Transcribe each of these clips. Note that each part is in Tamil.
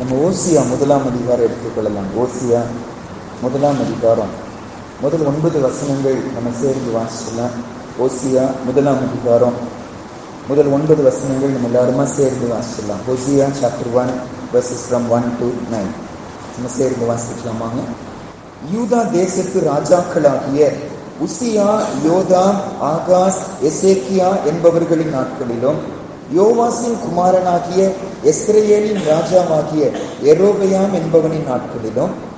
நம்ம ஓசியா முதலாம் அதிகாரம் எடுத்துக்கொள்ளலாம். ஓசியா முதலாம் அதிகாரம். முதல் ஒன்பது வசனங்கள் நம்ம சேர்ந்து வாசிக்கலாம். ஓசியா முதலாம் அதிகாரம். முதல் ஒன்பது வசனங்கள் நம்ம எல்லாருமா சேர்ந்து வாசிக்கலாம். Hosea chapter one verses from one to nine நம்ம சேர்ந்து வாசிக்கலாமாங்க? யூதா தேசத்து ராஜாக்களாகிய உசியா யோதா ஆகாஸ் எசேக்கியா என்பவர்களின் நாட்களிலும் யோவாசின் குமாரனாகிய எஸ்ரேலின் ராஜாவாகிய எரோபயாம் என்பவனின் நாட்களிலும்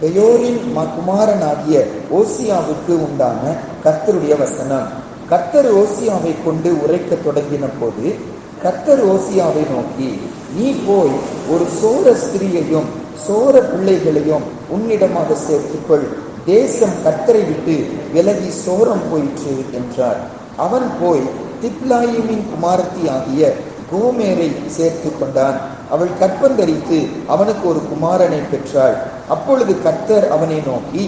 பெயோரின் ம- குமாரனாகிய ஓசியாவுக்கு உண்டான கர்த்தருடைய வசனம். கர்த்தர் ஓசியாவை கொண்டு உரைக்கத் தொடங்கின போது கர்த்தர் ஓசியாவை நோக்கி நீ போய் ஒரு சோர ஸ்திரியையும் சோர பிள்ளைகளையும் உன்னிடமாக சேர்த்துக்கொள். தேசம் கர்த்தரை விட்டு விலகி சோரம் போயிற்று என்றார். அவன் போய் திப்லாயிமின் குமாரத்தி ஆகிய கோமேரை சேர்த்து கொண்டான். அவள் கற்பந்தரித்து அவனுக்கு ஒரு குமாரனை பெற்றாள். அப்பொழுது கர்த்தர் அவனை நோக்கி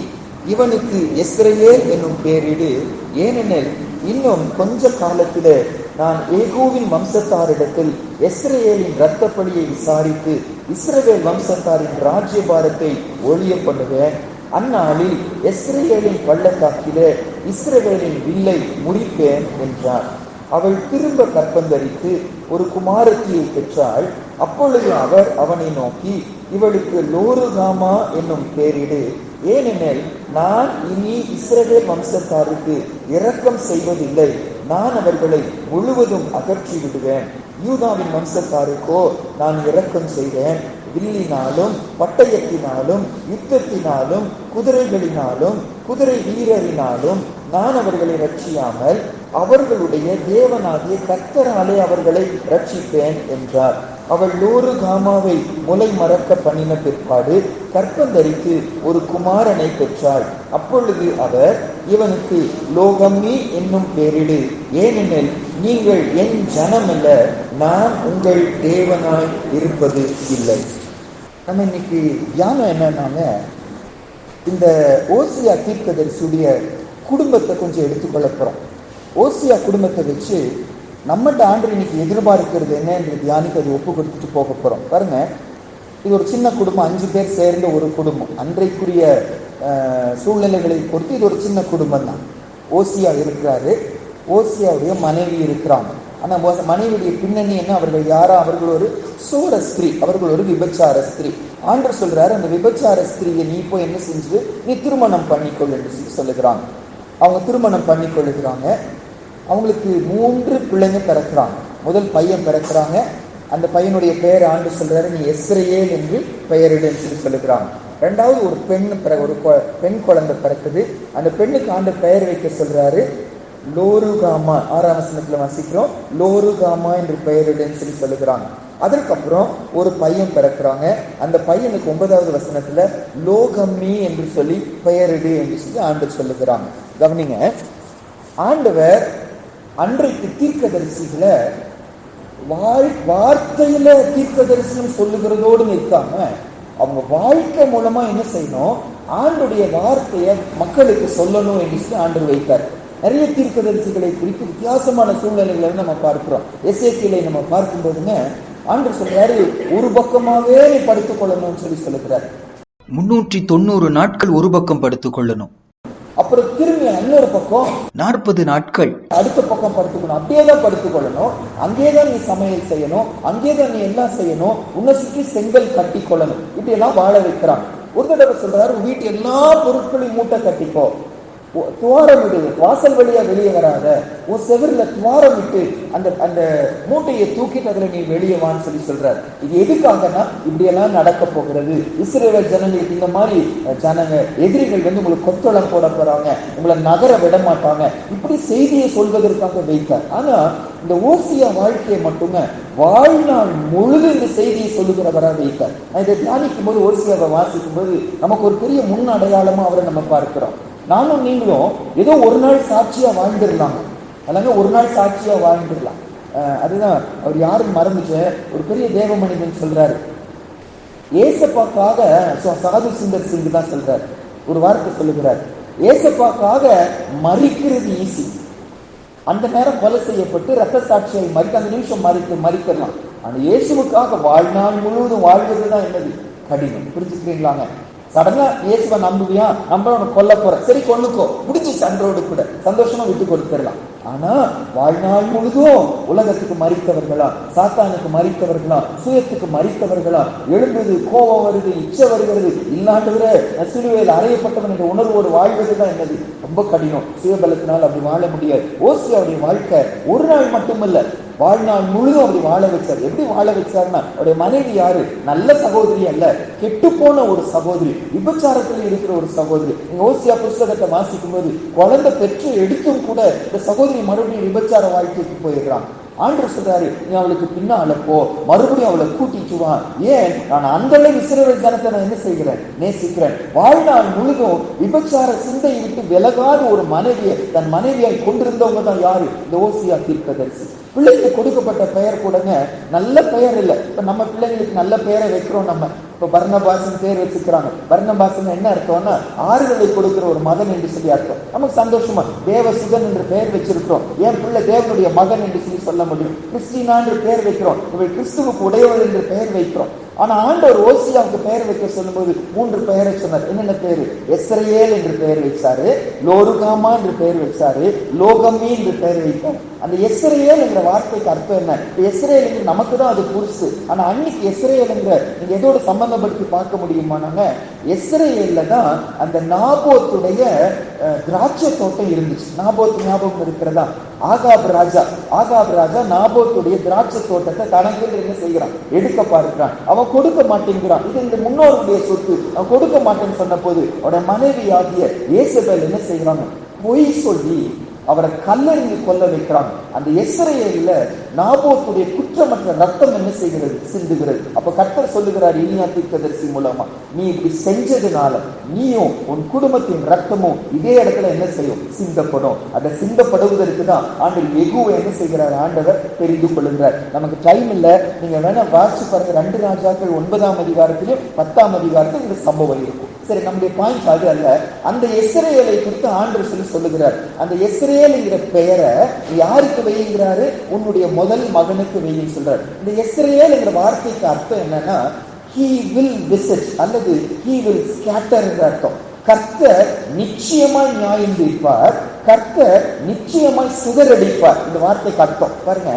இவனுக்கு எஸ்ரேல் என்னும் பேரிடு. ஏனெனில் இன்னும் கொஞ்ச காலத்தில நான் ஏகோவின் வம்சத்தாரிடத்தில் எஸ்ரேலின் இரத்த பழியை விசாரித்து இஸ்ரவேல் வம்சத்தாரின் ராஜ்யபாரத்தை ஒழிய பண்ணுவேன். அந்நாளில் எஸ்ரேலின் பள்ளத்தாக்கில இஸ்ரவேலின் வில்லை முடிப்பேன் என்றார். அவள் திரும்ப கற்பந்தரித்து ஒரு குமாரத்தியை பெற்றாள். அப்பொழுது அவர் அவனை நோக்கி இவளுக்கு லோருகாமா என்னும் பேரிடு. ஏனெனில் நான் இனி இஸ்ரவேல் வம்சத்தாருக்கு இரக்கம் செய்வதில்லை. நான் அவர்களை முழுவதும் அகற்றி விடுவேன். யூதாவின் வம்சத்தாருக்கோ நான் இரக்கம் செய்வேன். வில்லினாலும் பட்டயத்தினாலும் யுத்தத்தினாலும் குதிரைகளினாலும் குதிரை வீரரினாலும் நான் அவர்களை ரட்சியாமல் அவர்களுடைய தேவனாகிய கத்தராலே அவர்களை ரட்சிப்பேன் என்றார். அவள் லோரு காமாவை முலை மறக்க பண்ணின பிற்பாடு கற்பந்தரித்து ஒரு குமாரனை பெற்றாள். அப்பொழுது அவர் இவனுக்கு லோகம்மி என்னும் பேரிடு. ஏனெனில் நீங்கள் என் ஜனமல்ல நான் உங்கள் தேவனாய் இருப்பது இல்லை. நம்ம இன்னைக்கு தியானம் என்னன்னாங்க இந்த ஓசியா தீர்க்கதரிசுடைய குடும்பத்தை கொஞ்சம் எடுத்துக்கொள்ள போறோம். ஓசியா குடும்பத்தை வச்சு நம்மகிட்ட ஆண்டு இன்னைக்கு எதிர்பார்க்கிறது என்ன என்று தியானிக்கு அது ஒப்பு கொடுத்துட்டு போக போறோம். பாருங்க இது ஒரு சின்ன குடும்பம் அஞ்சு பேர் சேர்ந்த ஒரு குடும்பம். அன்றைக்குரிய சூழ்நிலைகளை பொறுத்து இது ஒரு சின்ன குடும்பம் தான் ஓசியா இருக்கிறாரு. ஓசியாவுடைய மனைவி இருக்கிறாங்க. ஆனால் மனைவியுடைய பின்னணி என்ன? அவர்கள் யாரா? அவர்கள் ஒரு சூர ஸ்திரீ. அவர்கள் ஒரு விபச்சார ஸ்திரீ. ஆண்டர் சொல்றாரு அந்த விபச்சார ஸ்திரீயை நீ போய் என்ன செஞ்சு நீ திருமணம் பண்ணிக்கொள் என்று சொல்லி சொல்லுகிறாங்க. அவங்க திருமணம் பண்ணி கொள்ளுகிறாங்க. அவங்களுக்கு மூன்று பிள்ளைங்க பிறக்கிறாங்க. முதல் பையன் பிறக்கிறாங்க. அந்த பையனுடைய பெயர் ஆண்டு சொல்றாரு. நீ எஸ்ரேல் என்று பெயரிடுன்னு சொல்லி சொல்லுகிறாங்க. ரெண்டாவது ஒரு பெண் பிற ஒரு கொ- பெண் குழந்தை பிறக்குது. அந்த பெண்ணுக்கு ஆண்டு பெயர் வைக்க சொல்றாரு. லோருகாமா ஆறாம் வசனத்துல வாசிக்கிறோம். லோருகாமா என்று பெயரிடுன்னு சொல்லி சொல்லுகிறாங்க. அதற்கப்புறம் ஒரு பையன் பிறக்கிறாங்க. அந்த பையனுக்கு ஒன்பதாவது வசனத்துல லோகம்மி என்று சொல்லி பெயரிடு என்று சொல்லி ஆண்டு சொல்லுகிறாங்க. கவனிங்க ஆண்டவர் அன்றைக்கு தீர்க்கதரிசிகளை வாழ் வார்த்தையில தீர்க்கதரிசனம் சொல்லுகிறதோடு நிற்காம அவங்க வாழ்க்கை மூலமா என்ன செய்யணும்? ஆண்டுடைய வார்த்தையை மக்களுக்கு சொல்லணும் என்று சொல்லி ஆண்டு வைத்தார். நிறைய தீர்க்கதரிசிகளை குறித்து வித்தியாசமான சூழ்நிலைகளை நம்ம பார்க்கிறோம். எஸ்ஏக்கிலை நம்ம பார்க்கும்போதுங்க ஆண்டவர் சொல்றாரு ஒரு பக்கமாவே நீ படுத்துக் கொள்ளணும்னு சொல்லி சொல்லுகிறார். முன்னூற்றி தொண்ணூறு நாட்கள் ஒரு பக்கம் படுத்துக் கொள்ளணும். அப்புறம் திரும்பி இன்னொரு பக்கம் நாற்பது நாட்கள். அடுத்த பக்கம் படுத்துக்கணும். அப்படியே தான் படுத்துக்கொள்ளணும் அங்கே தான் நீ சமையல் செய்யணும். அங்கே தான் நீ எல்லாம் செய்யணும்? உன்னை சுற்றி செங்கல் கட்டி கொள்ளணும். இப்படி எல்லாம் வாழ வைக்கிறாங்க ஒரு தடவை சொல்றாரு வீட்டு எல்லா பொருட்களையும் மூட்டை கட்டிக்கோ. உ- துவாரம் விடு. வாசல் வழியா வெளியே வராத. உன் செவிரில் துவாரம் விட்டு அந்த அந்த மூட்டையை தூக்கிட்டு அதுல நீ வெளியே வான்னு சொல்லி சொல்றாரு. இது எதுக்காகனா இப்படி எல்லாம் நடக்க போகிறது. இஸ்ரேல ஜனங்களுக்கு இந்த மாதிரி ஜனங்க எதிரிகள் வந்து உங்களுக்கு கொத்தளம் போட போறாங்க. உங்களை நகர விட மாட்டாங்க. இப்படி செய்தியை சொல்வதற்காக வைத்தார். ஆனா இந்த ஓசியா வாழ்க்கையை மட்டுமே வாழ்நாள் முழுது இந்த செய்தியை சொல்லுகிறவராக வைத்தார். இதை தியானிக்கும் போது ஓசியாவை வாசிக்கும் போது நமக்கு ஒரு பெரிய முன் அடையாளமா அவரை நம்ம பார்க்கிறோம். நானும் நீங்களும் ஏதோ ஒரு நாள் சாட்சியா வாழ்ந்துடலாம் அதனால ஒரு நாள் சாட்சியா வாழ்ந்துடலாம் அதுதான் அவர் யாரும் மறந்துச்ச ஒரு பெரிய தேவ மனிதன் சொல்றாரு. ஏசப்பாக்காக சாது சுந்தர் சிங் தான் சொல்றார். ஒரு வார்த்தை சொல்லுகிறார். ஏசப்பாக்காக மறிக்கிறது ஈஸி அந்த நேரம் கொலை செய்யப்பட்டு ரத்த சாட்சியை மறிக்க அந்த நிமிஷம் மறிக்க மறிக்கலாம். ஆனா இயேசுவுக்காக வாழ்நாள் முழுவதும் வாழ்வதுதான் என்னது? கடினம். புரிஞ்சுக்கிறீங்களாங்க? சடனா இயேசுவை நம்புவியா? நம்மளோட கொல்ல போற சரி கொண்டுக்கோ முடிஞ்சு சண்டோடு கூட. சந்தோஷமா விட்டு கொடுத்துடலாம். ஆனா வாழ்நாள் முழுதும் உலகத்துக்கு மறித்தவர்களா சாத்தானுக்கு மறித்தவர்களா சுயத்துக்கு மறித்தவர்களா எழுந்தது கோபம் வருது இச்சை வருகிறது இல்லாண்டவர சிலுவையில் அறையப்பட்டவன் என்ற உணர்வோடு வாழ்வதுதான் என்னது? ரொம்ப கடினம். சுயபலத்தினால் அப்படி வாழ முடியாது. ஓசி அவருடைய வாழ்க்கை ஒரு நாள் மட்டுமல்ல வாழ்நாள் முழுதும் அப்படி வாழ வச்சார். எப்படி வாழ வச்சார்னா அவருடைய மனைவி யாரு? நல்ல சகோதரி அல்ல கெட்டு போன ஒரு சகோதரி விபச்சாரத்தில் இருக்கிற ஒரு சகோதரி. ஓசியா புஸ்தகத்தை வாசிக்கும் போது குழந்தை பெற்று எடுத்தும் கூட இந்த சகோதரி மறுபடியும் விபச்சார வாழ்க்கைக்கு போயிடுறான். ஆண்டு சொல்றாரு நீ அவளுக்கு பின்னால போ. மறுபடியும் அவளை கூட்டிட்டு வா. ஏன்? நான் அந்த அளவு இஸ்ரேல் ஜனத்தை நான் என்ன செய்கிறேன்? நேசிக்கிறேன். வாழ்நாள் முழுதும் விபச்சார சிந்தையை விட்டு விலகாத ஒரு மனைவியை தன் மனைவியாய் கொண்டிருந்தவங்க தான் யாரு? இந்த ஓசியா தீர்க்கதரிசி. பிள்ளைக்கு கொடுக்கப்பட்ட பெயர் கூடங்க நல்ல பெயர் இல்லை. இப்ப நம்ம பிள்ளைங்களுக்கு நல்ல பெயரை வைக்கிறோம் நம்ம. இப்போ பர்ணபாசன் பேர் வச்சுக்கிறாங்க. பர்ணபாசன் என்ன அர்த்தம்னா ஆறுதலை கொடுக்கிற ஒரு மகன் என்று சொல்லி அர்த்தம். நமக்கு சந்தோஷமா தேவசுதன் என்று பெயர் வச்சிருக்கிறோம். என் பிள்ளை தேவனுடைய மகன் என்று சொல்லி சொல்ல முடியும். கிறிஸ்டினா என்று பெயர் வைக்கிறோம். இவள் கிறிஸ்துவுக்கு உடையவள் என்று பெயர் வைக்கிறோம். ஆனா ஆண்டவர் ஓசியாவுக்கு பெயர் வைக்க சொல்லும்போது மூன்று பெயரை சொன்னார். என்னென்ன பேரு? எஸ்ரேல் என்று பெயர் வச்சாரு லோருகாமா என்று பெயர் வச்சாரு லோகமி என்று பெயர் வைத்தார். அந்த எஸ்ரேல் என்ற வார்த்தைக்கு அர்த்தம் என்ன? எஸ்ரேல் நமக்கு தான் அது புதுசு. ஆனா அன்னைக்கு எஸ்ரேல் என்ற நீங்க எதோட சம்பந்தப்படுத்தி பார்க்க முடியுமானாங்க? எஸ்ரேல தான் அந்த நாபோத்துடைய திராட்சை தோட்டம் இருந்துச்சு. நாபோத் ஞாபகம் இருக்கிறதா? ஆகாப் ராஜா. ஆகாப் ராஜா நாபோத்துடைய திராட்சை தோட்டத்தை தனக்கு என்ன செய்கிறான். எடுக்க பார்க்கிறான். அவன் கொடுக்க மாட்டேங்கிறான். இது இந்த முன்னோருடைய சொத்து. அவன் கொடுக்க மாட்டேன்னு சொன்ன போது அவனோட மனைவி ஆகிய இயேசபேல் என்ன செய்கிறாங்க? பொய் சொல்லி அவரை கல்லறிந்து கொல்ல வைக்கிறாங்க. அந்த எஸ்ரேல நாபோத்துடைய குற்றமற்ற ரத்தம் என்ன செய்கிறது? சிந்துகிறது. அப்ப கர்த்தர் சொல்லுகிறார் இனியா தீர்க்கதரிசி மூலமா நீ இப்படி செஞ்சதுனால நீயும் உன் குடும்பத்தின் ரத்தமும் இதே இடத்துல என்ன செய்யும்? சிந்தப்படும். அந்த சிந்தப்படுவதற்கு தான் ஆண்டவர் எகுவை என்ன செய்கிறார்? ஆண்டவர் தெரிந்து கொள்ளுகிறார். நமக்கு டைம் இல்ல. நீங்க வேணா வாசிச்சு பாருங்க. ரெண்டு ராஜாக்கள் ஒன்பதாம் அதிகாரத்திலும் பத்தாம் அதிகாரத்தில் இந்த சம்பவம் இருக்கும். சரி நம்முடைய பாயிண்ட் அது அல்ல. அந்த எஸ்ரேலை குறித்து ஆண்டவர் சொல்லி சொல்லுகிறார். அந்த எஸ்ரேலுங்கிற பெயரை யாருக்கு வைங்கிறாரு உன்னுடைய முதல் மகனுக்கு வெயில் சொல்றாரு. இந்த எஸ்ரேலுங்கிற வார்த்தைக்கு அர்த்தம் என்னன்னா he வில் விசிட் அல்லது he வில் ஸ்கேட்டர் என்ற அர்த்தம். கர்த்தர் நிச்சயமாய் நியாயம் தீர்ப்பார். கர்த்தர் நிச்சயமாய் சிதறடிப்பார். இந்த வார்த்தைக்கு அர்த்தம். பாருங்க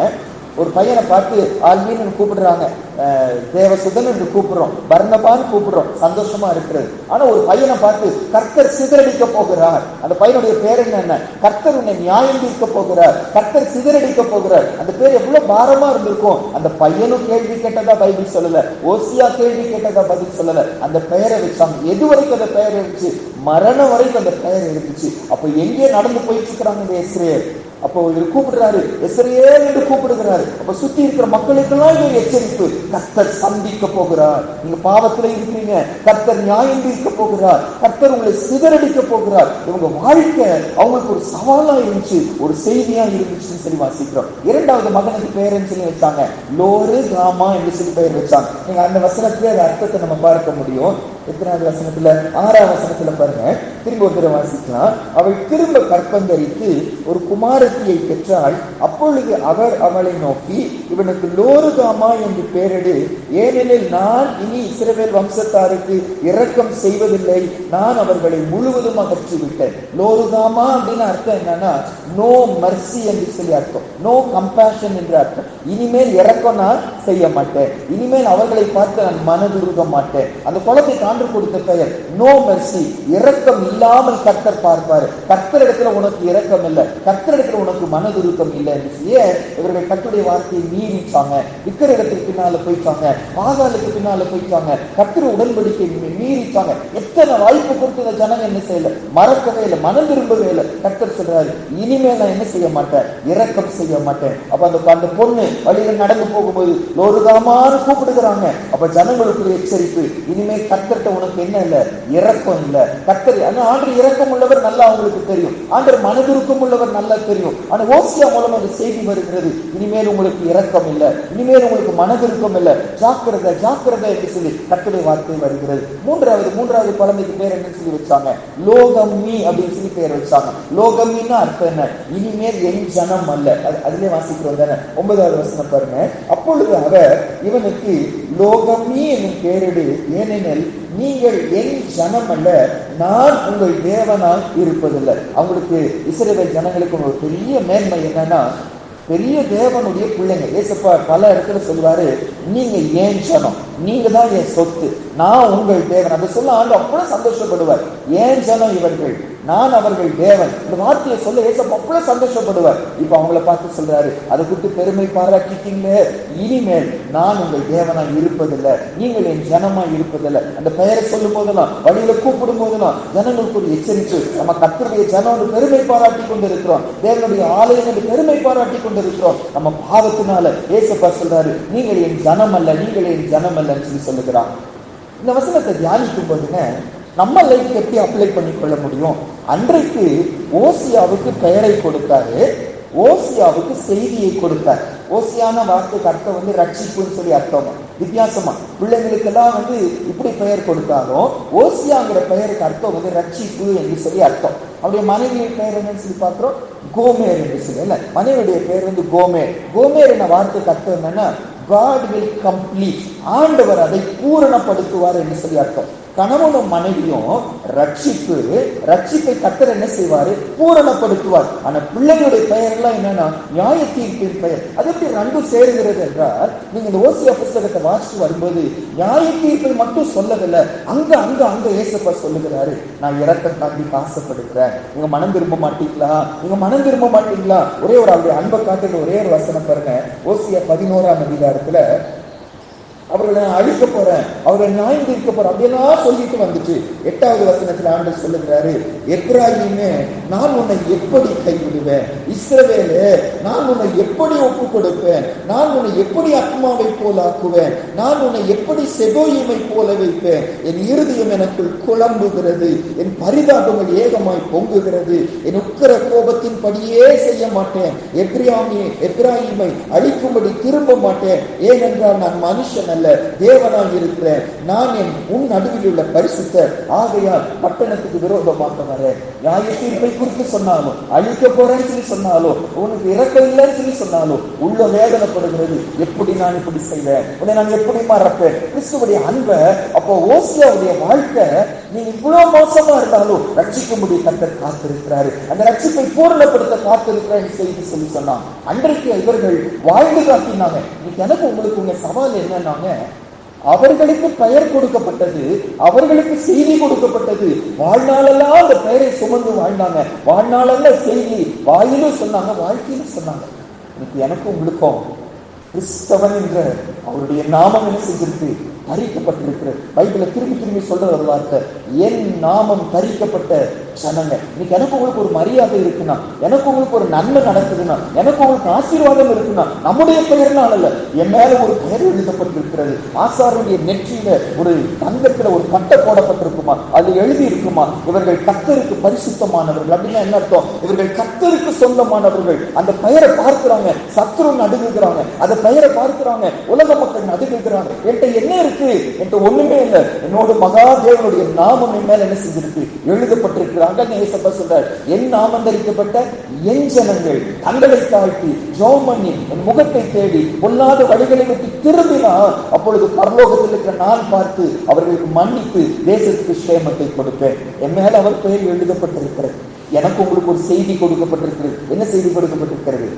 ஒரு பையனை பார்த்து ஆல்மீன் கூப்பிடுறாங்க. அஹ், தேவசுதன் என்று கூப்பிடுறோம். பர்ணபான்னு கூப்பிடுறோம். சந்தோஷமா இருக்கிறது. ஆனா ஒரு பையனை பார்த்து கர்த்தர் சிதறடிக்க போகிறார். அந்த பையனுடைய பேர் என்ன கர்த்தர் உன்னை நியாயம் தீர்க்க போகிறார். கர்த்தர் சிதறடிக்க போகிறார். அந்த பேர் எவ்வளவு பாரமா இருந்திருக்கும். அந்த பையனும் கேள்வி கேட்டதா பைபிள் சொல்லல. ஓசியா கேள்வி கேட்டதா பதில் சொல்லல. அந்த பெயரை வச்சாங்க எது வரைக்கும் அந்த பெயர் இருந்துச்சு மரணம் வரைக்கும் அந்த பெயர் இருந்துச்சு அப்ப எங்கே நடந்து போயிட்டு இருக்கிறாங்க இந்த இஸ்ரேல்? அப்போ இவர் கூப்பிடுறாரு. எஸ்ரேல் என்று கூப்பிடுகிறாரு. அப்ப சுத்தி இருக்கிற மக்களுக்கெல்லாம் இவர் எச்சரிப்பு. கர்த்தர் சந்திக்க போகிறார். நீங்க பாவத்துல இருக்கிறீங்க. கர்த்தர் நியாயம் தீர்க்க போகிறார். கர்த்தர் உங்களை சிதறடிக்க போகிறார். இவங்க வாழ்க்கை அவங்களுக்கு ஒரு சவாலா இருந்துச்சு. ஒரு செய்தியா இருந்துச்சுன்னு சொல்லி வாசிக்கிறோம். இரண்டாவது மகனுக்கு பேருன்னு சொல்லி வச்சாங்க. லோரு காமா என்று சொல்லி பெயர் வச்சாங்க. நீங்க அந்த வசனத்திலே அந்த அர்த்தத்தை நம்ம பார்க்க முடியும். எத்தனாவது வசனத்துல ஆறாம் வசனத்துல பாருங்க. திரும்ப ஒரு தடவை வாசிக்கலாம். அவள் திரும்ப கற்பந்தரித்து ஒரு குமாரத்தியை பெற்றாள். அப்பொழுது அவர் அவளை நோக்கி இவனுக்கு லோருகாமா என்று பெயரிடு ஏனெனில் நான் இனி இஸ்ரவேல் வம்சத்தாருக்கு இரக்கம் செய்வதில்லை. நான் அவர்களை முழுவதும் அகற்றிவிட்டேன். லோருகாமா அப்படின்னு அர்த்தம் என்னன்னா நோ மர்சி என்று சொல்லி அர்த்தம். நோ கம்பேஷன் என்று அர்த்தம். இனிமேல் இறக்கம் நான் செய்ய மாட்டேன். இனிமேல் அவர்களை பார்த்து நான் மனதுருக மாட்டேன். அந்த குழந்தை காண்டு கொடுத்த பெயர். நோ மெர்சி இரக்கம் இல்லாமல் கர்த்தர் பார்ப்பார். கர்த்தர் இடத்துல உனக்கு இரக்கம் இல்லை. கர்த்தர் இடத்துல உனக்கு மனதுருக்கம் இல்லை ஏன்? இவர்கள் கத்துடைய வார்த்தையை மீறிச்சாங்க. விக்கிர இடத்துக்கு பின்னால போயிட்டாங்க பாதாளுக்கு பின்னால போயிட்டாங்க கத்திர உடன்படிக்கை மீறிச்சாங்க. எத்தனை வாய்ப்பு கொடுத்து இந்த ஜனங்க என்ன செய்யல? மறக்கவே இல்லை. மனம் திரும்பவே இல்லை. கர்த்தர் சொல்றாரு இனிமே நான் என்ன செய்ய மாட்டேன்? இரக்கம் செய்ய மாட்டேன். அப்ப அந்த அந்த பொண்ணு வழியில நடந்து போகும்போது லோருதாமான்னு கூப்பிடுகிறாங்க. அப்ப ஜனங்களுக்கு எச்சரிப்பு. இனிமே கத்தர்கிட்ட கிட்ட உனக்கு என்ன இல்லை? இறக்கம் இல்லை. கர்த்தர் ஆனா ஆண்டு இறக்கம் உள்ளவர் நல்லா அவங்களுக்கு தெரியும். ஆண்டர் மனதிற்கும் உள்ளவர் நல்லா தெரியும். ஆனா ஓசியா மூலம் அந்த செய்தி வருகிறது. இனிமேல் உங்களுக்கு இறக்கம் இல்லை. இனிமேல் உங்களுக்கு மனதிற்கும் இல்லை. ஜாக்கிரதை ஜாக்கிரதை என்று சொல்லி கத்தரை வார்த்தை வருகிறது. மூன்றாவது மூன்றாவது குழந்தைக்கு பேர் என்ன சொல்லி வச்சாங்க. லோகம்மி அப்படின்னு சொல்லி பேர் வச்சாங்க. லோகம்மின்னா அர்த்தம் என்ன? இனிமேல் என் ஜனம் அல்ல. அது அதுலயே வாசிக்கிறோம் தானே? ஒன்பதாவது வசனம் பாருங்க. அப்பொழுது அவர் இவனுக்கு லோகமே என்னும் பேரிடு ஏனெனில் நீங்கள் என் ஜனம் அல்ல. நான் உங்கள் தேவனால் இருப்பதில்லை. அவங்களுக்கு இஸ்ரேல் ஜனங்களுக்கு ஒரு பெரிய மேன்மை என்னன்னா பெரிய தேவனுடைய பிள்ளைங்க. ஏசப்பா பல இடத்துல சொல்லுவாரு நீங்க ஏன் ஜனம். நீங்க தான் என் சொத்து. நான் உங்கள் தேவன். அதை சொல்ல ஆண்டு அவ்வளவு சந்தோஷப்படுவார். ஏன் ஜனம் இவர்கள். நான் அவர்கள் தேவன். இந்த வார்த்தையை சொல்ல ஏசப்பா அவ்வளவு சந்தோஷப்படுவார். இப்ப அவங்கள பார்த்து சொல்றாரு அதை கூட்டு பெருமை பாராட்டிட்டீங்களே இனிமேல் நான் உங்கள் தேவனா இருப்பதில்லை. நீங்கள் என் ஜனமா இருப்பதில்லை. அந்த பெயரை சொல்லும் போதெல்லாம் வழியில கூப்பிடும் போதெல்லாம் ஜனங்களுக்கு ஒரு எச்சரிப்பு. நம்ம கத்தருடைய ஜனம் பெருமை பாராட்டி கொண்டிருக்கிறோம். தேவனுடைய ஆலயம் என்று பெருமை பாராட்டி கொண்டிருக்கிறோம். நம்ம பாவத்தினால ஏசப்பா சொல்றாரு நீங்கள் என் ஜனம் அல்ல நீங்கள் என் ஜனம் அல்லன்னு சொல்லி சொல்லுகிறான் இந்த வசனத்தை தியானிக்கும் போதுங்க நம்ம லைஃப் எப்படி அப்ளை பண்ணி கொள்ள முடியும்? அன்றைக்கு ஓசியாவுக்கு பெயரை கொடுத்தாரு. ஓசியாவுக்கு செய்தியை கொடுத்தார். ஓசியான வார்த்தைக்கு அர்த்தம் வந்து ரட்சிப்புன்னு சொல்லி அர்த்தம். வித்தியாசமா. பிள்ளைங்களுக்கெல்லாம் வந்து இப்படி பெயர் கொடுத்தாலும் ஓசியாங்கிற பெயருக்கு அர்த்தம் வந்து ரட்சிப்பு என்று சொல்லி அர்த்தம். அவருடைய மனைவியின் பெயர் என்னன்னு சொல்லி பார்க்கிறோம். கோமேர் என்று சொல்லி இல்ல? மனைவியுடைய பெயர் வந்து கோமேர். கோமேர் என்ன வார்த்தைக்கு அர்த்தம் என்னன்னா காட் வில் கம்ப்ளீட் ஆண்டவர் அதை பூரணப்படுத்துவார் என்று சொல்லி அர்த்தம். கணவனும் மனைவியும் ரட்சிப்பு ரட்சிப்பை கத்தர் என்ன செய்வாரு? பூரணப்படுத்துவார். ஆனா பிள்ளைகளுடைய பெயர் எல்லாம் என்னன்னா நியாய தீர்ப்பின் பெயர். அது எப்படி ரெண்டும் சேருகிறது என்றால் நீங்க இந்த ஓசிய புஸ்தகத்தை வாசிச்சு வரும்போது நியாய தீர்ப்பை மட்டும் சொல்லவில்லை அங்க அங்க அங்க ஏசப்பா சொல்லுகிறாரு நான் இறக்கம் தாண்டி ஆசைப்படுகிறேன் நீங்க மனம் திரும்ப மாட்டீங்களா? நீங்க மனம் திரும்ப மாட்டீங்களா? ஒரே ஒரு அவருடைய அன்பை காட்டுற ஒரே ஒரு வசனம் பாருங்க. ஓசிய பதினோராம் அதிகாரத்துல அவர்களை நான் அழிக்க போறேன். அவர்களை நான் இருக்க போறேன். அப்படியெல்லாம் சொல்லிட்டு வந்துச்சு. எட்டாவது வசனத்துல ஆண்டு சொல்லுகிறாரு எப்ராஹிமே நான் உன்னை எப்படி கைவிடுவேன்? இஸ்ரவேலு நான் உன்னை எப்படி ஒப்பு கொடுப்பேன் நான் உன்னை எப்படி அத்மாவை போல ஆக்குவேன்? நான் உன்னை எப்படி செபோயிமை போல வைப்பேன்? என் இருதயம் எனக்குள் குழம்புகிறது. என் பரிதாபங்கள் ஏகமாய் பொங்குகிறது. என் உக்கர கோபத்தின் படியே செய்ய மாட்டேன். எப்ரியாமி எப்ராஹிமை அழிக்கும்படி திரும்ப மாட்டேன். ஏனென்றால் நான் மனுஷன் அல்ல. தேவனாக இருக்கிறேன். நான் என் உன் நடுவில் உள்ள பரிசுத்த ஆகையால் பட்டணத்துக்கு விரோதமாக வரேன் நியாய தீர்ப்பை குறித்து சொன்னாலும் அழிக்க போறேன்னு சொல்லி சொன்னாலும் உனக்கு இறக்கம் இல்லைன்னு சொல்லி சொன்னாலும் உள்ள வேதனைப்படுகிறது. எப்படி நான் இப்படி செய்வேன்? உன்னை நான் எப்படி மறப்பேன்? கிறிஸ்துவடைய அன்பை அப்போ ஓசியாவுடைய வாழ்க்கை நீ இவ்வளவு மோசமா இருந்தாலும் ரட்சிக்கும்படி கத்தர் காத்திருக்கிறாரு. அந்த ரட்சிப்பை பூரணப்படுத்த காத்திருக்கிறார் செய்தி சொல்லி சொன்னான். அன்றைக்கு இவர்கள் வாழ்ந்து காட்டினாங்க. இன்னைக்கு எனக்கு உங்களுக்கு உங்க சவால் என்னன்னாங்க அவர்களுக்கு பெயர் கொடுக்கப்பட்டது அவர்களுக்கு செய்தி கொடுக்கப்பட்டது. வாழ்நாளெல்லாம் அந்த பெயரை சுமந்து வாழ்ந்தாங்க. வாழ்நாளெல்லாம் செய்தி வாயிலும் சொன்னாங்க வாழ்க்கையிலும் சொன்னாங்க. இன்னைக்கு எனக்கும் உங்களுக்கும் கிறிஸ்தவன் என்ற அவருடைய நாமம் என்ன செஞ்சிருக்கு? தரிக்கப்பட்டிருக்கிறது பைபிள திரும்பி திரும்பி சொல்ற ஒரு வார்த்தை. என் நாமம் தரிக்கப்பட்ட சனங்க இன்னைக்கு எனக்கு உங்களுக்கு ஒரு மரியாதை இருக்குன்னா எனக்கு உங்களுக்கு ஒரு நன்மை நடக்குதுன்னா எனக்கு உங்களுக்கு ஆசீர்வாதம் இருக்குன்னா நம்முடைய பெயர்னால அல்ல என் மேல ஒரு பெயர் எழுதப்பட்டிருக்கிறது ஆசாருடைய நெற்றியில ஒரு தங்கத்துல ஒரு பட்டை போடப்பட்டிருக்குமா? அது எழுதி இருக்குமா இவர்கள் கத்தருக்கு பரிசுத்தமானவர்கள். அப்படின்னா என்ன அர்த்தம்? இவர்கள் கத்தருக்கு சொந்தமானவர்கள். அந்த பெயரை பார்க்கிறாங்க. சத்ரு நடுங்குகிறாங்க. அந்த பெயரை பார்க்கிறாங்க. உலக மக்கள் நடுங்குகிறாங்க. என்கிட்ட என்ன இருக்கு? இருக்கு என்று ஒண்ணுமே இல்லை. என்னோட மகாதேவனுடைய நாமம் என் மேல என்ன செஞ்சிருக்கு எழுதப்பட்டிருக்கிறாங்க. ஏசப்பா சொல்றார் என் நாமம் தரிக்கப்பட்ட என் ஜனங்கள் தங்களை தாழ்த்தி ஜோம் பண்ணி என் முகத்தை தேடி பொல்லாத வழிகளை விட்டு திரும்பினா அப்பொழுது பரலோகத்தில் இருக்கிற நான் பார்த்து அவர்களுக்கு மன்னித்து தேசத்துக்கு சேமத்தை கொடுப்பேன். என் மேல அவர் பெயர் எழுதப்பட்டிருக்கிறது. எனக்கு உங்களுக்கு ஒரு செய்தி கொடுக்கப்பட்டிருக்கிறது. என்ன செய்தி கொடுக்கப்பட்டிருக்கிறது?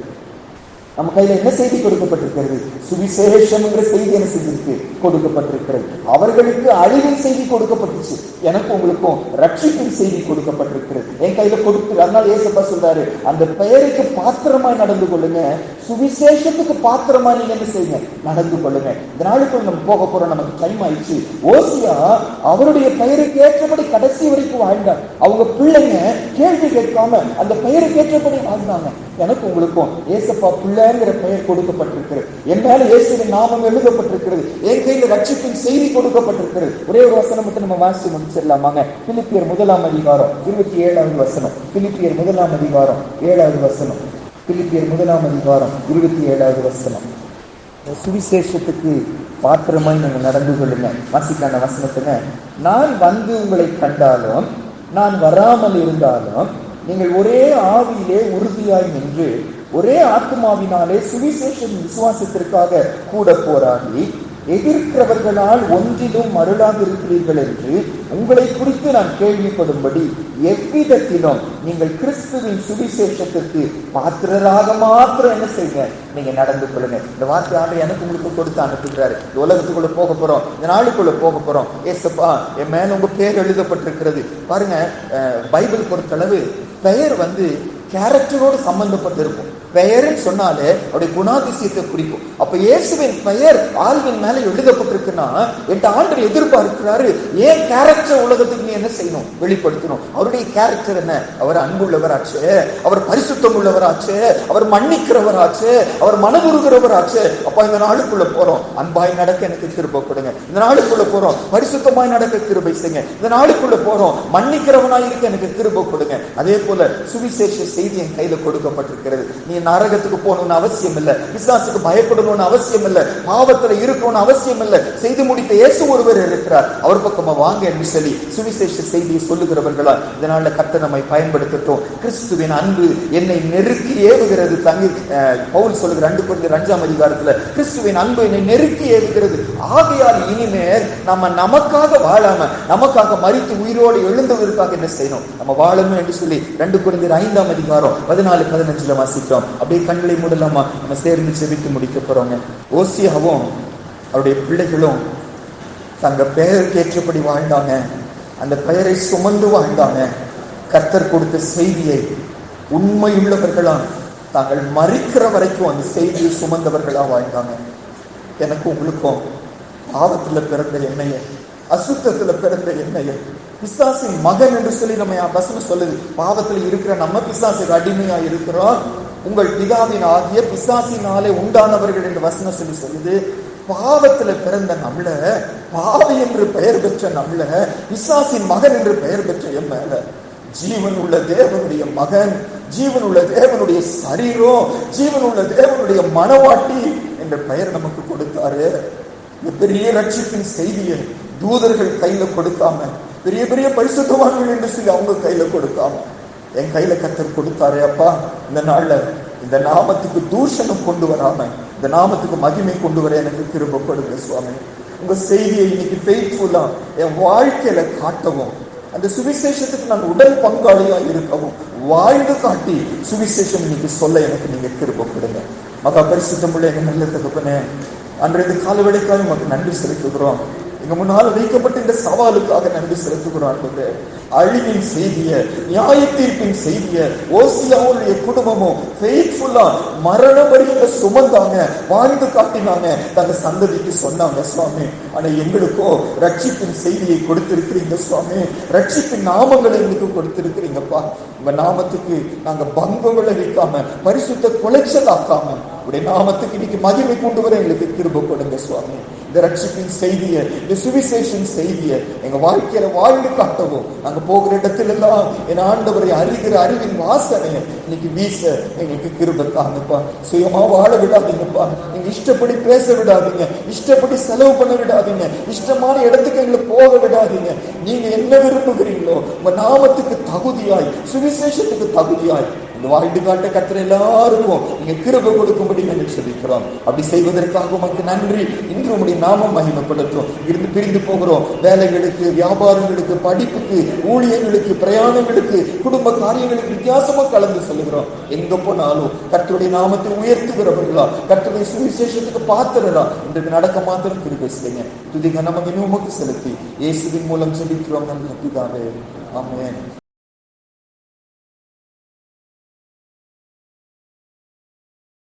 நம்ம கையில என்ன செய்தி கொடுக்கப்பட்டிருக்கிறது? சுவிசேஷம் என்ற செய்தி என்ன செஞ்சிருக்கு கொடுக்கப்பட்டிருக்கிறது. அவர்களுக்கு அழிவின் செய்தி கொடுக்கப்பட்டுச்சு. எனக்கு உங்களுக்கும் ரட்சிக்கும் செய்தி கொடுக்கப்பட்டிருக்கிறது. என் கையில கொடுத்து அதனால ஏசப்பா சொல்றாரு அந்த பெயருக்கு பாத்திரமாய் நடந்து கொள்ளுங்க. சுவிசேஷத்துக்கு பாத்திரமா நீங்க என்ன செய்யுங்க? நடந்து கொள்ளுங்க. இந்த நாளுக்குள் நம்ம போக போறோம். நமக்கு டைம் ஆயிடுச்சு. ஓசியா அவருடைய பெயருக்கு ஏற்றபடி கடைசி வரைக்கும் வாழ்ந்தார். அவங்க பிள்ளைங்க கேள்வி கேட்காம அந்த பெயருக்கு ஏற்றபடி வாழ்ந்தாங்க. எனக்கு உங்களுக்கும் ஏசப்பா பிள்ளை என்கிற பெயர் கொடுக்கப்பட்டிருக்கிறது. என்றால் இயேசுவின் நாமம் எழுதப்பட்டிருக்கிறது. என் கையில் ரட்சிப்பின் செய்தி கொடுக்கப்பட்டிருக்கிறது. ஒரே ஒரு வசனம் மட்டும் நம்ம வாசிச்சு முடிச்சிடலாமாங்க? பிலிப்பியர் முதலாம் அதிகாரம் இருபத்தி ஏழாவது வசனம். பிலிப்பியர் முதலாம் அதிகாரம் ஏழாவது வசனம். பிலிப்பியர் முதலாம் அதிகாரம் இருபத்தி ஏழாவது வசனம். சுவிசேஷத்துக்கு பாத்திரமாய் நீங்கள் நடந்து கொள்ளுங்க. வாசிக்கான வசனத்துங்க. நான் வந்து உங்களை கண்டாலும் நான் வராமல் இருந்தாலும் நீங்கள் ஒரே ஆவியிலே உறுதியாய் நின்று ஒரே ஆத்மாவினாலே சுவிசேஷன் விசுவாசத்திற்காக கூட போராடி எதிர்க்கிறவர்களால் ஒன்றிலும் மருளாக இருக்கிறீர்கள் என்று உங்களை குறித்து நான் கேள்விப்படும்படி எவ்விதத்திலும் நீங்கள் கிறிஸ்துவின் சுவிசேஷத்திற்கு பாத்திரராக மாத்திரம் என்ன செய்யுங்க? நீங்க நடந்து கொள்ளுங்க. இந்த வார்த்தை ஆண்டு எனக்கு உங்களுக்கு கொடுத்து அனுப்புகிறாரு. இந்த உலகத்துக்குள்ள போக போறோம். இந்த நாளுக்குள்ள போக போறோம். ஏசப்பா என் மேல உங்க பேர் எழுதப்பட்டிருக்கிறது. பாருங்க பைபிள் பொறுத்தளவு பெயர் வந்து கேரக்டரோடு சம்பந்தப்பட்டிருக்கும். பெயர்னு சொன்னாலே அவருடைய குணாதிசயத்தை குறிக்கும். அப்ப இயேசுவின் பெயர் ஆள்வின் மேல எழுதப்பட்டிருக்குன்னா என் ஆண்டர் எதிர்பார்க்கிறாரு ஏன் கேரக்டர் உலகத்துக்கு நீ என்ன செய்யணும்? வெளிப்படுத்தணும். அவருடைய கேரக்டர் என்ன? அவர் அன்புள்ளவராச்சு அவர் பரிசுத்தம் உள்ளவராச்சு அவர் மன்னிக்கிறவராச்சு அவர் மனதுருகிறவராச்சு. அப்ப இந்த நாளுக்குள்ள போறோம். அன்பாய் நடக்க எனக்கு கிருபை கொடுங்க. இந்த நாளுக்குள்ள போறோம். பரிசுத்தமாய் நடக்க கிருபை செய்யுங்க. இந்த நாளுக்குள்ள போறோம். மன்னிக்கிறவனாய் இருக்க எனக்கு கிருபை கொடுங்க. அதே போல சுவிசேஷ செய்தி என் கையில கொடுக்கப்பட்டிருக்கிறது. நீ நரகத்துக்கு போகணும்னு அவசியம் இல்ல விசுவாசுக்கு பயப்படணும்னு அவசியம் இல்ல பாவத்துல இருக்கணும்னு அவசியம் இல்ல செய்து முடித்த இயேசு ஒருவர் இருக்கிறார். அவர் பக்கமா வாங்க என்று சொல்லி சுவிசேஷ செய்தியை சொல்லுகிறவர்களா இதனால கத்த நம்மை பயன்படுத்தட்டும். கிறிஸ்துவின் அன்பு என்னை நெருக்கி ஏவுகிறது. தங்கி பவுல் சொல்லுகிற ரெண்டு கொஞ்சம் அஞ்சாம் அதிகாரத்துல கிறிஸ்துவின் அன்பு என்னை நெருக்கி ஏவுகிறது. ஆகையால் இனிமேல் நம்ம நமக்காக வாழாம நமக்காக மறித்து உயிரோடு எழுந்தவருக்காக என்ன செய்யணும்? நம்ம வாழணும் என்று சொல்லி ரெண்டு குழந்தையர் ஐந்தாம் அதிகாரம் பதினாலு பதினஞ்சுல வாசிக்கிறோம். அப்படியே கண்களை மூடலாமா? நம்ம சேர்ந்து செபித்து முடிக்க போறோங்க. ஓசியாவும் அவருடைய பிள்ளைகளும் தங்க பெயருக்கு ஏற்றபடி வாழ்ந்தாங்க. அந்த பெயரை சுமந்து வாழ்ந்தாங்க. கர்த்தர் கொடுத்த செய்தியை உண்மையுள்ளவர்களா தாங்கள் மறிக்கிற வரைக்கும் அந்த செய்தியை சுமந்தவர்களா வாழ்ந்தாங்க. எனக்கும் உங்களுக்கும் பாவத்துல பிறந்த என்னைய அசுத்தத்துல பிறந்த என்னைய பிசாசின் மகன் என்று சொல்லி நம்ம வசனம் சொல்லுது. பாவத்துல இருக்கிற நம்ம பிசாசுக்கு அடிமையா இருக்கிறோம். உங்கள் பிதாவின் ஆகிய பிசாசினாலே உண்டானவர்கள் என்று வசனம் சொல்லி சொல்லுது. பாவத்துல பிறந்த நம்மள பாவி என்று பெயர் பெற்ற நம்மள பிசாசின் மகன் என்று பெயர் பெற்ற என் மேல. ஜீவன் உள்ள தேவனுடைய மகன் ஜீவன் உள்ள தேவனுடைய சரீரம் ஜீவன் உள்ள தேவனுடைய மனவாட்டி என்ற பெயர் நமக்கு கொடுத்தாரு. பெரிய ரட்சிப்பின் செய்தியை தூதர்கள் கையில கொடுக்காம பெரிய பெரிய பரிசுத்தவான்கள் என்று சொல்லி அவங்க கையில கொடுக்காம என் கையில கத்தர் கொடுத்தாரே அப்பா. இந்த நாள்ல இந்த நாமத்துக்கு தூஷணம் கொண்டு வராம இந்த நாமத்துக்கு மகிமை கொண்டு வர எனக்கு திரும்ப கொடுங்க சுவாமி. உங்க செய்தியை இன்னைக்கு ஃபெய்த்ஃபுல்லா என் வாழ்க்கையில காட்டவும் அந்த சுவிசேஷத்துக்கு நான் உடல் பங்காளியா இருக்கவும் வாழ்ந்து காட்டி சுவிசேஷம் இன்னைக்கு சொல்ல எனக்கு நீங்க திரும்ப கொடுங்க. மகா பரிசுத்தமுள்ள எங்க நல்ல தகப்பனே. அன்றைய காலவெளிக்காக உமக்கு நன்றி செலுத்துகிறோம். எங்க முன்னால் வைக்கப்பட்ட இந்த சவாலுக்காக நன்றி செலுத்துகிறார்கள் அழிவின் செய்திய நியாய தீர்ப்பின் செய்திய ஓசியாவுடைய குடும்பமும் ஃபெய்த்ஃபுல்லா மரண வரையில சுமந்தாங்க வாழ்ந்து காட்டினாங்க. தங்க சந்ததிக்கு சொன்னாங்க சுவாமி ஆனா எங்களுக்கோ ரட்சிப்பின் செய்தியை கொடுத்திருக்கிறீங்க சுவாமி. ரட்சிப்பின் நாமங்களை எங்களுக்கு கொடுத்திருக்கிறீங்கப்பா. உங்க நாமத்துக்கு நாங்க பங்கம் விளைவிக்காம பரிசுத்த குலைச்சல் ஆக்காம உடைய நாமத்துக்கு இன்னைக்கு மகிமை கொண்டு வர எங்களுக்கு திரும்ப கொடுங்க சுவாமி. இந்த ரட்சிப்பின் செய்திய இந்த சுவிசேஷன் செய்திய எங்க வாழ்க்கையில வாழ்ந்து காட்டவும் அங்க போகிற இடத்துல எல்லாம் என் ஆண்டவரை அறிகிற அறிவின் வாசனையை இன்னைக்கு வீச எங்களுக்கு கிருப தாங்கப்பா. சுயமா வாழ விடாதீங்கப்பா. நீங்க இஷ்டப்படி பேச விடாதீங்க. இஷ்டப்படி செலவு பண்ண விடாதீங்க. இஷ்டமான இடத்துக்கு எங்களை போக விடாதீங்க. நீங்க என்ன விரும்புகிறீங்களோ உங்க நாமத்துக்கு தகுதியாய் சுவிசேஷத்துக்கு தகுதியாய் இந்த வாழ்ந்து காட்ட கத்துற எல்லாருக்கும் நீங்க கிருப கொடுக்கும்படி நாங்கள் சொல்லிக்கிறோம் அப்படி செய்வதற்காக உமக்கு நன்றி. இன்று உடைய நாமம் மகிமைப்படுத்தும். இருந்து பிரிந்து போகிறோம். வேலைகளுக்கு வியாபாரங்களுக்கு படிப்புக்கு ஊழியர்களுக்கு பிரயாணங்களுக்கு குடும்ப காரியங்களுக்கு வித்தியாசமா கலந்து சொல்லுகிறோம். எங்க போனாலும் கர்த்தருடைய நாமத்தை உயர்த்துகிறவர்களா? கர்த்தருடைய சுவிசேஷத்துக்கு பாத்திரரா? இன்றைக்கு நடக்க மாத்திரம் கிருபை செய்யுங்க. துதிக நமக்கு உமக்கு செலுத்தி. இயேசுவின் மூலம் செலுத்துறோம் நன்றி பிதாவே. ஆமேன்.